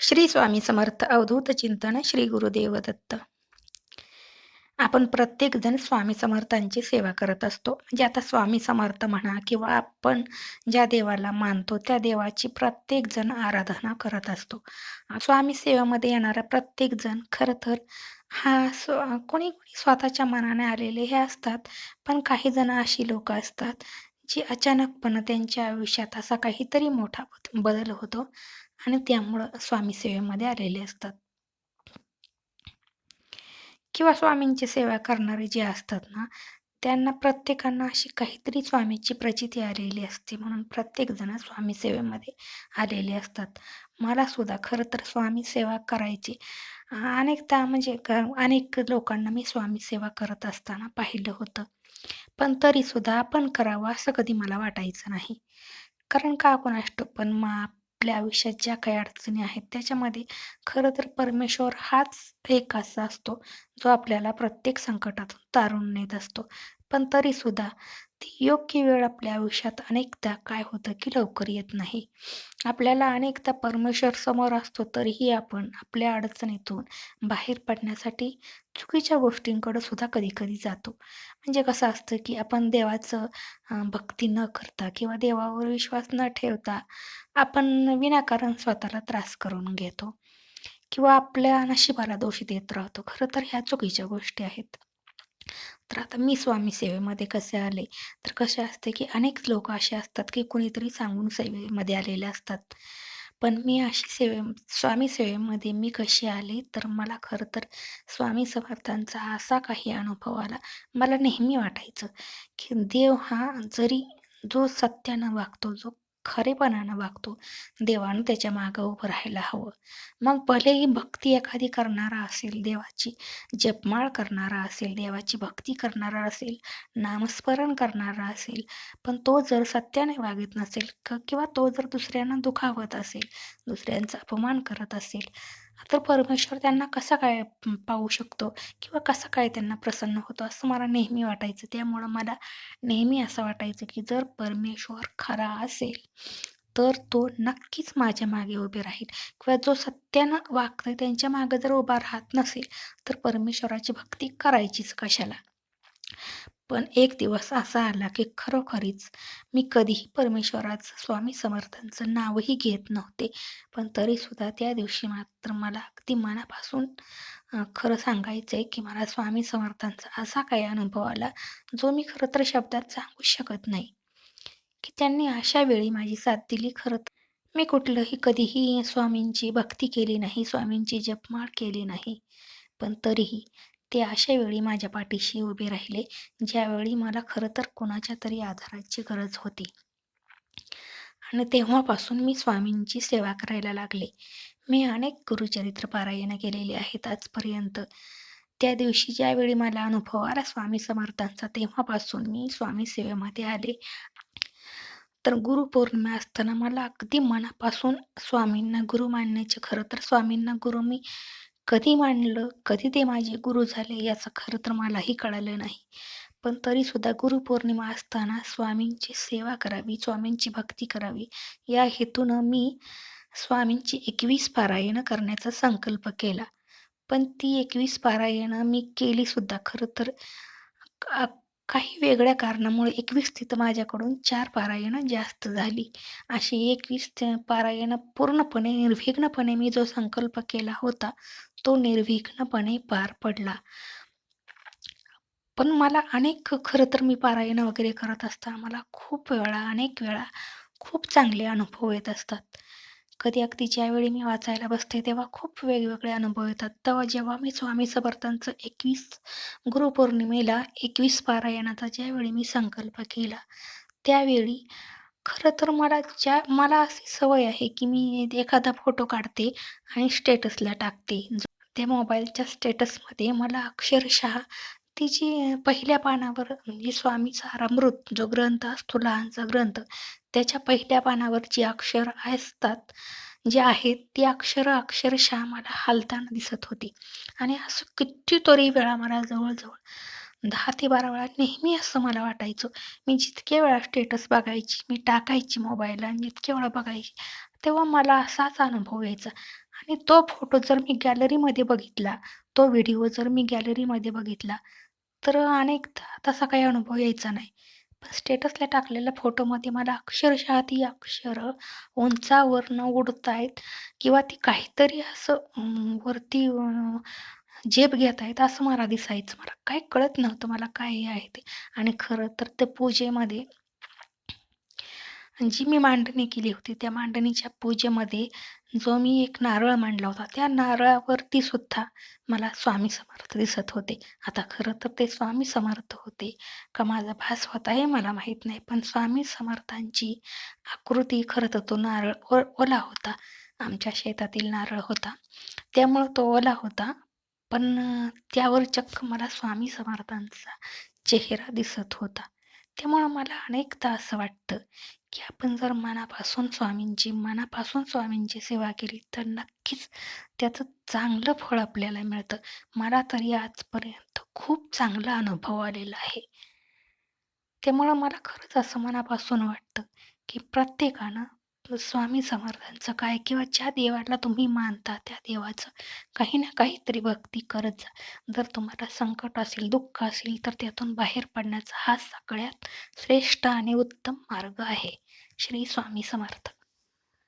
श्री स्वामी समर्थ अवधूत चिंतन श्री गुरुदेव दत्त आपण प्रत्येकजण स्वामी समर्थांची सेवा करत असतो. म्हणजे आता स्वामी समर्थ म्हणा किंवा आपण ज्या देवाला मानतो त्या देवाची प्रत्येकजण आराधना करत असतो. स्वामी सेवेमध्ये येणारा प्रत्येकजण खरं तर हा स्व कोणी कोणी स्वतःच्या मनाने आलेले हे असतात पण काही जण अशी लोक असतात जी अचानकपणे त्यांच्या आयुष्यात असा काहीतरी मोठा बदल होतो. आणि त्यामुळं स्वामी सेवेमध्ये आलेले असतात. किंवा स्वामींची सेवा करणारे जे असतात ना त्यांना प्रत्येकांना अशी काहीतरी स्वामीची प्रचिती आलेली असते म्हणून प्रत्येकजण स्वामी सेवेमध्ये आलेले असतात. मला सुद्धा खरं तर स्वामी सेवा करायची अनेकदा म्हणजे अनेक लोकांना मी स्वामी सेवा करत असताना पाहिलं होतं. पण तरीसुद्धा आपण करावं असं कधी मला वाटायचं नाही. कारण का कोणाष्ट पण माप आपल्या आयुष्यात ज्या काही अडचणी आहेत त्याच्यामध्ये खरं तर परमेश्वर हाच एक असा असतो जो आपल्याला प्रत्येक संकटातून तारून नेत असतो. पण तरीसुद्धा ती योग्य वेळ आपल्या आयुष्यात अनेकदा काय होतं की लवकर येत नाही. आपल्याला अनेकदा परमेश्वर समोर असतो तरीही आपण आपल्या अडचणीतून बाहेर पडण्यासाठी चुकीच्या गोष्टींकडे सुद्धा कधी कधी जातो. म्हणजे कसं असतं की आपण देवाचं भक्ती न करता किंवा देवावर विश्वास न ठेवता आपण विनाकारण स्वतःला त्रास करून घेतो. किंवा आपल्या नशिबाला दोषी देत राहतो. खरं तर ह्या चुकीच्या गोष्टी आहेत. तर आता मी स्वामी सेवेमध्ये कसे आले? तर कसे असते की अनेक लोक असे असतात की कुणीतरी सांगून सेवेमध्ये आलेले असतात. पण मी अशी सेवे स्वामी सेवेमध्ये मी कशी आले? तर मला खरं तर स्वामी समर्थांचा असा काही अनुभव आला. मला नेहमी वाटायचं की देव हा जरी जो सत्यानं वागतो जो खरेपणानं वागतो. देवानं त्याच्या मागं उभं राहायला हवं. मग भलेही भक्ती एखादी करणारा असेल देवाची जपमाळ करणारा असेल देवाची भक्ती करणारा असेल नामस्मरण करणारा असेल पण तो जर सत्याने वागत नसेल किंवा तो जर दुसऱ्यांना दुखावत असेल दुसऱ्यांचा अपमान करत असेल तर परमेश्वर त्यांना कसा काय पाहू शकतो? किंवा कसं काय त्यांना प्रसन्न होतो? असं मला नेहमी वाटायचं. त्यामुळं मला नेहमी असं वाटायचं की जर परमेश्वर खरा असेल तर तो नक्कीच माझ्या मागे उभे राहील. किंवा जो सत्यानं वागतोय त्यांच्या मागे जर उभा राहत नसेल तर परमेश्वराची भक्ती करायचीच कशाला? पण एक दिवस असा आला की खरोखरीच मी कधीही परमेश्वराचं स्वामी समर्थांचं नावही घेत नव्हते. पण तरीसुद्धा त्या दिवशी मात्र मला अगदी मनापासून खरं सांगायचं आहे की मला स्वामी समर्थांचा असा काही अनुभव आला जो मी खरं तर शब्दात सांगू शकत नाही. की त्यांनी अशा वेळी माझी साथ दिली खरं मी कुठलंही कधीही स्वामींची भक्ती केली नाही स्वामींची जपमाळ केली नाही. पण तरीही ते अशा वेळी माझ्या पाठीशी उभे राहिले ज्यावेळी मला खरं तर कोणाच्या तरी आधाराची गरज होती. आणि तेव्हापासून मी स्वामींची सेवा करायला लागले. मी अनेक गुरुचरित्र पारायण केलेले आहेत आजपर्यंत. त्या दिवशी ज्यावेळी मला अनुभव आला स्वामी समर्थांचा तेव्हापासून मी स्वामी सेवेमध्ये आले. तर गुरुपौर्णिमा असताना मला अगदी मनापासून स्वामींना गुरु मानण्याचे खरं तर स्वामींना गुरु मी कधी मांडलं कधी ते माझे गुरु झाले याचं खरं तर मलाही कळालं नाही. पण तरीसुद्धा गुरुपौर्णिमा असताना स्वामींची सेवा करावी स्वामींची भक्ती करावी या हेतूनं मी स्वामींची एकवीस पारायणं करण्याचा संकल्प केला. पण ती एकवीस पारायणं मी केलीसुद्धा खरं तर काही वेगळ्या कारणामुळे एकवीस तिथं माझ्याकडून चार पारायणं जास्त झाली. अशी एकवीस पारायणं पूर्णपणे निर्विघ्नपणे मी जो संकल्प केला होता तो निर्विघ्नपणे पार पडला. पण मला अनेक खरं तर मी पारायण वगैरे करत असताना मला खूप वेळा अनेक वेळा खूप चांगले अनुभव येत असतात. कधी अगदी ज्यावेळी मी वाचायला बसते तेव्हा खूप वेगवेगळे अनुभव येतात. तेव्हा जेव्हा मी स्वामी समर्थांचं एकवीस गुरुपौर्णिमेला एकवीस पारायणाचा ज्यावेळी मी संकल्प केला त्यावेळी खरं तर मला ज्या मला अशी सवय आहे की मी एखादा फोटो काढते आणि स्टेटसला टाकते. त्या मोबाईलच्या स्टेटसमध्ये मला अक्षरशः तिची पहिल्या पानावर म्हणजे स्वामीचा रामृत जो ग्रंथ असतो लहानसा ग्रंथ त्याच्या पहिल्या पानावर जी अक्षर असतात जे आहेत ती अक्षरं अक्षरशः मला हालताना दिसत होती. आणि असं कितीतरी वेळा मला जवळजवळ दहा ते बारा वेळा नेहमी असं मला वाटायचं. मी जितके वेळा स्टेटस बघायची मी टाकायची मोबाईलला आणि जितक्या वेळा बघायची तेव्हा मला असाच अनुभव यायचा. आणि तो फोटो जर मी गॅलरीमध्ये बघितला तो व्हिडिओ जर मी गॅलरीमध्ये बघितला तर अनेकदा तसा काही अनुभव यायचा नाही. पण स्टेटसला टाकलेल्या फोटोमध्ये मला अक्षरशः ती अक्षरं उंचावरनं उडतायत किंवा ती काहीतरी असं वरती झेप घेत आहेत असं मला दिसायचं. मला काही कळत नव्हतं मला काय हे आहे ते. आणि खरं तर ते पूजेमध्ये जी मी मांडणी केली होती त्या मांडणीच्या पूजेमध्ये जो मी एक नारळ मांडला होता त्या नारळावरती सुद्धा मला स्वामी समर्थ दिसत होते. आता खरं तर ते स्वामी समर्थ होते का माझा भास होता हे मला माहीत नाही पण स्वामी समर्थांची आकृती खरं तर तो नारळ ओ ओला होता. आमच्या शेतातील नारळ होता. त्यामुळं तो ओला होता पण त्यावर चक्क मला स्वामी समर्थांचा चेहरा दिसत होता. त्यामुळं मला अनेकदा असं वाटतं की आपण जर मनापासून स्वामींची मनापासून स्वामींची सेवा केली तर नक्कीच त्याचं चांगलं फळ आपल्याला मिळतं. मला तरी आजपर्यंत खूप चांगला अनुभव आलेला आहे. त्यामुळं मला खरंच असं मनापासून वाटतं की प्रत्येकानं स्वामी समर्थांचं काय किंवा ज्या देवाला तुम्ही मानता त्या देवाचं काही ना काहीतरी भक्ती करत जा. जर तुम्हाला संकट असेल दुःख असेल तर त्यातून बाहेर पडण्याचा हा सगळ्यात श्रेष्ठ आणि उत्तम मार्ग आहे. श्री स्वामी समर्थ.